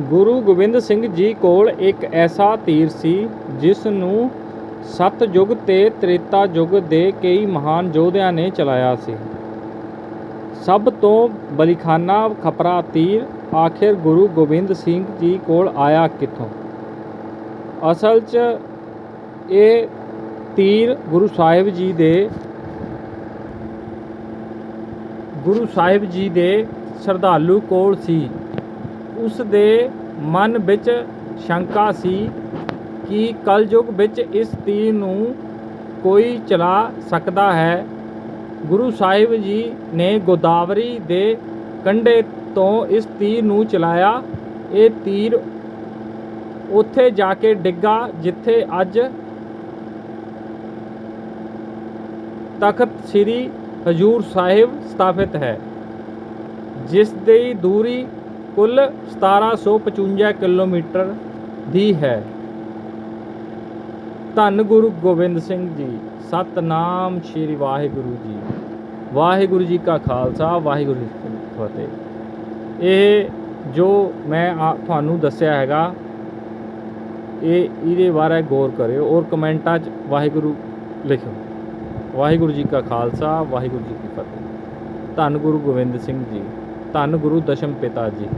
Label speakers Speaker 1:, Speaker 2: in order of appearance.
Speaker 1: ਗੁਰੂ ਗੋਬਿੰਦ ਸਿੰਘ ਜੀ ਕੋਲ ਇੱਕ ਐਸਾ ਤੀਰ ਸੀ, ਜਿਸ ਨੂੰ ਸਤਯੁਗ ਤੇ ਤ੍ਰੇਤਾ ਯੁੱਗ ਦੇ ਕਈ ਮਹਾਨ ਯੋਧਿਆਂ ਨੇ ਚਲਾਇਆ ਸੀ। ਸਭ ਤੋਂ ਬਲੀਖਾਨਾ ਖਪਰਾ ਤੀਰ ਆਖਿਰ ਗੁਰੂ ਗੋਬਿੰਦ ਸਿੰਘ ਜੀ ਕੋਲ ਆਇਆ ਕਿੱਥੋਂ? ਅਸਲ 'ਚ ਇਹ ਤੀਰ ਗੁਰੂ ਸਾਹਿਬ ਜੀ ਦੇ ਗੁਰੂ ਸਾਹਿਬ ਜੀ ਦੇ ਸ਼ਰਧਾਲੂ ਕੋਲ ਸੀ। ਉਸ ਦੇ ਮਨ ਵਿੱਚ ਸ਼ੰਕਾ ਸੀ ਕਿ ਕਲਯੁਗ ਵਿੱਚ ਇਸ ਤੀਰ ਨੂੰ ਕੋਈ ਚਲਾ ਸਕਦਾ ਹੈ। ਗੁਰੂ ਸਾਹਿਬ ਜੀ ਨੇ ਗੋਦਾਵਰੀ ਦੇ ਕੰਢੇ ਤੋਂ ਇਸ ਤੀਰ ਨੂੰ ਚਲਾਇਆ। ਇਹ ਤੀਰ ਉੱਥੇ ਜਾ ਕੇ ਡਿੱਗਾ, ਜਿੱਥੇ ਅੱਜ ਤਖਤ ਸ੍ਰੀ ਹਜੂਰ ਸਾਹਿਬ ਸਥਾਪਿਤ ਹੈ ਜਿਸ ਦੀ ਦੂਰੀ ਕੁੱਲ 1755 ਕਿਲੋਮੀਟਰ ਦੀ ਹੈ। ਧੰਨ ਗੁਰੂ ਗੋਬਿੰਦ ਸਿੰਘ ਜੀ, ਸਤਨਾਮ ਸ੍ਰੀ ਵਾਹਿਗੁਰੂ ਜੀ। ਵਾਹਿਗੁਰੂ ਜੀ ਕਾ ਖਾਲਸਾ, ਵਾਹਿਗੁਰੂ ਜੀ ਕੀ ਫਤਿਹ। ਇਹ ਜੋ ਮੈਂ ਆ- ਤੁਹਾਨੂੰ ਦੱਸਿਆ ਹੈਗਾ, ਇਹ ਇਹਦੇ ਬਾਰੇ ਗੌਰ ਕਰਿਓ ਔਰ ਕਮੈਂਟਾਂ 'ਚ ਵਾਹਿਗੁਰੂ ਲਿਖੋ ਵਾਹਿਗੁਰੂ ਜੀ ਕਾ ਖਾਲਸਾ, ਵਾਹਿਗੁਰੂ ਜੀ ਕੀ ਫਤਿਹ। ਧੰਨ ਗੁਰੂ ਗੋਬਿੰਦ ਸਿੰਘ ਜੀ। ਧੰਨ ਗੁਰੂ ਦਸ਼ਮ ਪਿਤਾ ਜੀ।